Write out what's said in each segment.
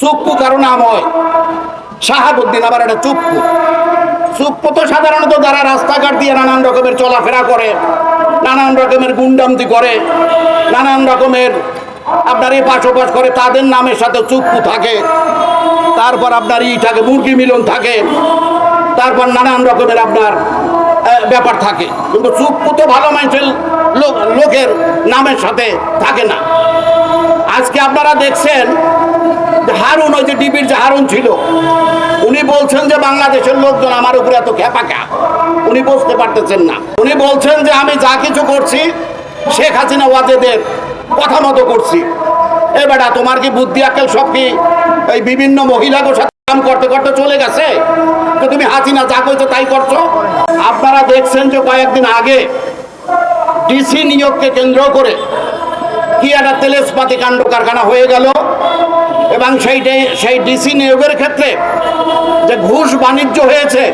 চুপ্পু কারও নাম হয়? শাহাবুদ্দিন আবার একটা চুপ্পু। চুপ্পু তো সাধারণত যারা রাস্তাঘাট দিয়ে নানান রকমের চলাফেরা করে, নানান রকমের গুন্ডামতি করে, নানান রকমের আপনার এই পাশোপাশ করে, তাদের নামের সাথে চুপ্পু থাকে। তারপর আপনার ই থাকে, মুরগি মিলন থাকে। তারপর নানান রকমের আপনার ব্যাপার থাকে। কিন্তু চুপ্পু তো ভালো মানুষের লোক, লোকের নামের সাথে থাকে না। আজকে আপনারা দেখছেন হারুন, ওই যে ডিবির যে হারুন ছিল, উনি বলছেন যে বাংলাদেশের লোকজন আমার উপরে এত খেপাকা উনি বুঝতে পারতেছেন না। উনি বলছেন যে আমি যা কিছু করছি, শেখ হাসিনা ওয়াজেদের কথা মতো করছি। এ বেটা, তোমার কি বুদ্ধি আকেল সব কি এই বিভিন্ন মহিলাদের সাথে কাম করতে করতে চলে গেছে? তো তুমি হাসিনা যা কইছো তাই করছ? আপনারা দেখছেন যে কয়েকদিন আগে ডিসি নিয়োগকে কেন্দ্র করে কি একটা তেলেসপাতি কাণ্ড কারখানা হয়ে গেল। এবং সেইটাই সেই ডিসি নিয়োগের ক্ষেত্রে যে ঘুষ বাণিজ্য হয়েছে,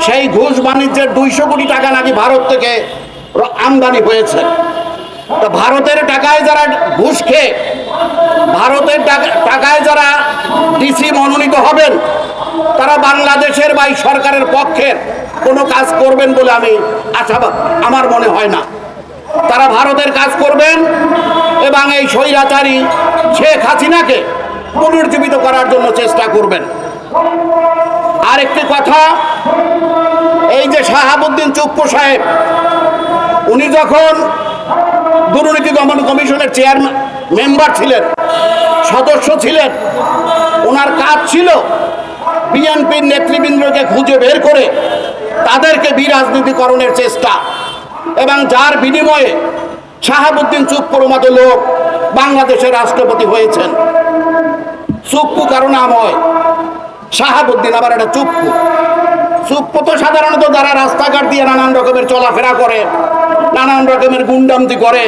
সেই ঘুষ বাণিজ্যের দুইশো কোটি টাকা নাকি ভারত থেকে আমদানি হয়েছে। তো ভারতের টাকায় যারা ঘুষ খেয়ে, ভারতের টাকা- টাকায় যারা ডিসি মনোনীত হবেন, তারা বাংলাদেশের বা সরকারের পক্ষের কোনো কাজ করবেন বলে আমি আশাবাদ আমার মনে হয় না। তারা ভারতের কাজ করবেন এবং এই স্বৈরাচারী শেখ হাসিনাকে পুনর্জীবিত করার জন্য চেষ্টা করবেন। আর একটি কথা, এই যে শাহাবুদ্দিন চুপ্পু সাহেব, উনি যখন দুর্নীতি দমন কমিশনের চেয়ারম্যান, মেম্বার ছিলেন, সদস্য ছিলেন ওনার কাজ ছিল বিএনপির নেতৃবৃন্দকে খুঁজে বের করে তাদেরকে বিরাজনীতিকরণের চেষ্টা। এবং যার বিনিময়ে শাহাবুদ্দিন চুপ্পুর মতো লোক বাংলাদেশের রাষ্ট্রপতি হয়েছেন। চুপ্পু কারও নাম হয়। শাহাবুদ্দিন আবার একটা চুপ্পু। চুপ্পু তো সাধারণত যারা রাস্তাঘাট দিয়ে নানান রকমের চলাফেরা করে, নানান রকমের গুন্ডামতি করে,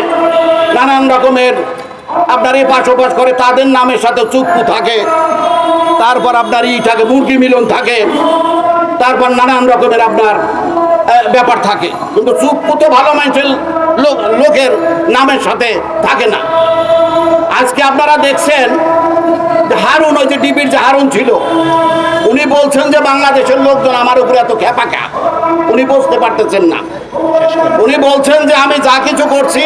নানান রকমের আপনার এই পাশোপাশ করে, তাদের নামের সাথে চুপ্পু থাকে। তারপর আপনার ই থাকে, মুরগি মিলন থাকে। তারপর নানান রকমের আপনার ব্যাপার থাকে। কিন্তু চুপ্পু তো ভালো মানুষের লোক, লোকের নামের সাথে থাকে না। আজকে আপনারা দেখছেন হারুন, ওই যে ডিবির যে হারুন ছিল, উনি বলছেন যে বাংলাদেশের লোকজন আমার উপরে এত খেপাকা উনি বুঝতে পারতেছেন না। উনি বলছেন যে আমি যা কিছু করছি,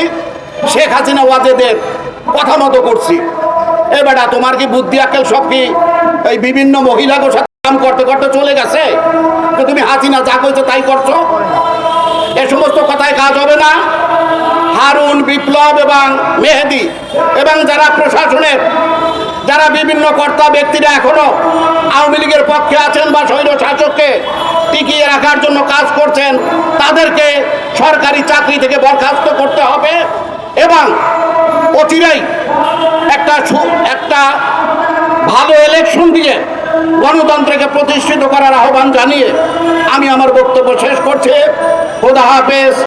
শেখ হাসিনা ওয়াজেদের কথা মতো করছি। এ বেটা, তোমার কি বুদ্ধি আকেল সব কি এই বিভিন্ন মহিলাদের সাথে কাম করতে করতে চলে গেছে? তো তুমি হাসিনা যা কইছো তাই করছ? এ সমস্ত কথায় কাজ হবে না। হারুন, বিপ্লব এবং মেহেদি এবং যারা প্রশাসনের বিভিন্ন কর্তা ব্যক্তিরা এখনও আওয়ামী লীগের পক্ষে আছেন বা স্বৈর শাসককে টিকিয়ে রাখার জন্য কাজ করছেন, তাদেরকে সরকারি চাকরি থেকে বরখাস্ত করতে হবে এবং অচিরেই একটা একটা ভালো ইলেকশন দিয়ে গণতন্ত্রকে প্রতিষ্ঠিত করার আহ্বান জানিয়ে আমি আমার বক্তব্য শেষ করছি। খোদা হাফেজ।